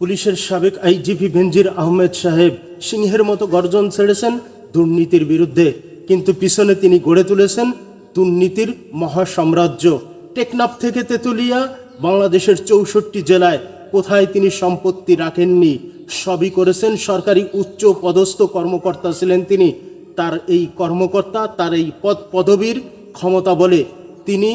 পুলিশের সাবেক আইজিপি বেনজির আহমেদ সাহেব সিংহের মতো গর্জন ছেড়েছেন দুর্নীতির বিরুদ্ধে। কিন্তু পিছনে তিনি গড়ে তুলেছেন দুর্নীতির মহাসাম্রাজ্য। টেকনাফ থেকে তেতুলিয়া, বাংলাদেশের চৌষট্টি জেলায় কোথায় তিনি সম্পত্তি রাখেননি, সবই করেছেন সরকারি উচ্চ পদস্থ কর্মকর্তা ছিলেন তিনি। তার এই কর্মকর্তা, তার এই পদ পদবীর ক্ষমতা বলে তিনি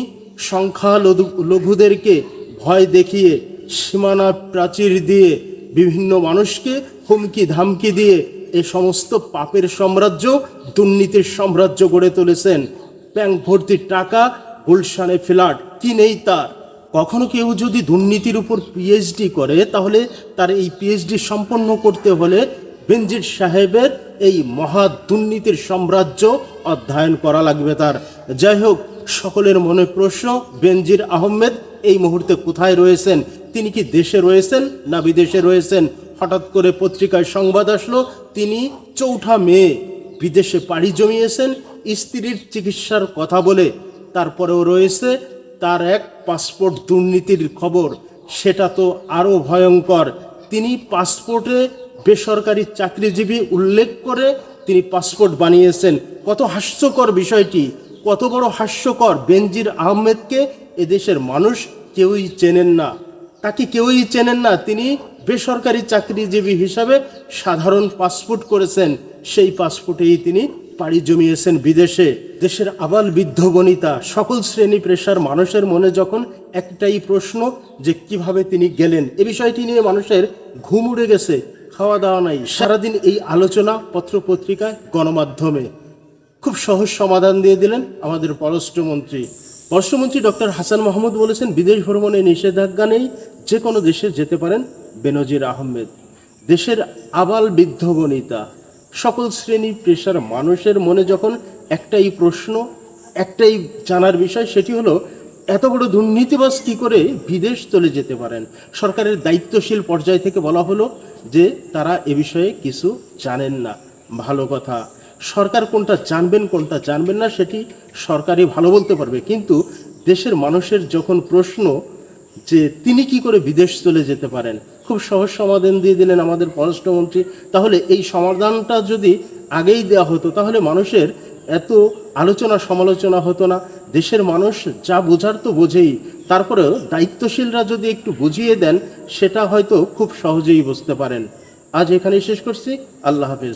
সংখ্যালঘু, লঘুদেরকে ভয় দেখিয়ে সীমানা প্রাচীর দিয়ে বিভিন্ন মানুষকে হুমকি ধামকি দিয়ে এ সমস্ত পাপের সাম্রাজ্য, দুর্নীতির সাম্রাজ্য গড়ে তুলেছেন। ব্যাংক ভর্তির টাকা, গুলশানে ফ্ল্যাট কি নেই তার? কখনো কেউ যদি দুর্নীতির উপর পিএইচডি করে, তাহলে তার এই পিএইচডি সম্পন্ন করতে হলে বেনজির সাহেবের এই মহা দুর্নীতির সাম্রাজ্য অধ্যয়ন করা লাগবে তার। যাই হোক, সকলের মনে প্রশ্ন, বেনজির আহমেদ এই মুহূর্তে কোথায় রয়েছেন? তিনি কি দেশে রয়েছেন না বিদেশে রয়েছেন? হঠাৎ করে পত্রিকায় সংবাদ আসলো, তিনি চৌঠা মেয়ে, বিদেশে পাড়ি জমিয়েছেন, স্ত্রীর চিকিৎসার কথা বলে। তারপরেও রয়েছে তার এক পাসপোর্ট দুর্নীতির খবর। সেটা তো আরও ভয়ঙ্কর। তিনি পাসপোর্টে বেসরকারি চাকরিজীবী উল্লেখ করে তিনি পাসপোর্ট বানিয়েছেন। কত হাস্যকর বিষয়টি। কত বড় হাস্যকর। বেনজির আহমেদকে এদেশের মানুষ কেউই চেনেন না। তাকে কেউই চেনেন না। তিনি বেসরকারি চাকরিজীবী হিসাবে সাধারণ পাসপোর্ট করেছেন। সেই পাসপোর্টেই তিনি পাড়ি জমিয়েছেন বিদেশে। দেশের আবাল বৃদ্ধ বনিতা, সকল শ্রেণি পেশার মানুষের মনে যখন একটাই প্রশ্ন যে কীভাবে তিনি গেলেন, এ বিষয়টি নিয়ে মানুষের ঘুম উড়ে গেছে। খাওয়া দাওয়া নাই। সারাদিন এই আলোচনা পত্রপত্রিকায়, গণমাধ্যমে। খুব সহজ সমাধান দিয়ে দিলেন আমাদের পররাষ্ট্রমন্ত্রী। পররাষ্ট্রমন্ত্রী ডক্টর হাসান মাহমুদ বলেছেন, বিদেশ ভ্রমণে নিষেধাজ্ঞা নেই যে কোনো দেশে যেতে পারেন বেনজির আহমেদ। দেশের আবাল বৃদ্ধ বনিতা, সকল শ্রেণি পেশার মানুষের মনে যখন একটাই প্রশ্ন, একটাই জানার বিষয়, সেটি হলো, এত বড় দুর্নীতিবাজ কী করে বিদেশ চলে যেতে পারেন? সরকারের দায়িত্বশীল পর্যায় থেকে বলা হলো যে, তারা এ বিষয়ে কিছু জানেন না। ভালো কথা। সরকার কোনটা জানবেন কোনটা জানবেন না, সেটি সরকারই ভালো বলতে পারবে। কিন্তু দেশের মানুষের যখন প্রশ্ন যে তিনি কি করে বিদেশ চলে যেতে পারেন? খুব সহজ সমাধান দিয়ে দিলেন আমাদের পররাষ্ট্রমন্ত্রী। তাহলে এই সমাধানটা যদি আগেই দেওয়া হতো, তাহলে মানুষের এত আলোচনা সমালোচনা হতো না। দেশের মানুষ যা বোঝার তো বোঝেই। তারপরেও দায়িত্বশীলরা যদি একটু বুঝিয়ে দেন, সেটা হয়তো খুব সহজেই বুঝতে পারেন। আজ এখানেই শেষ করছি। আল্লাহ হাফিজ।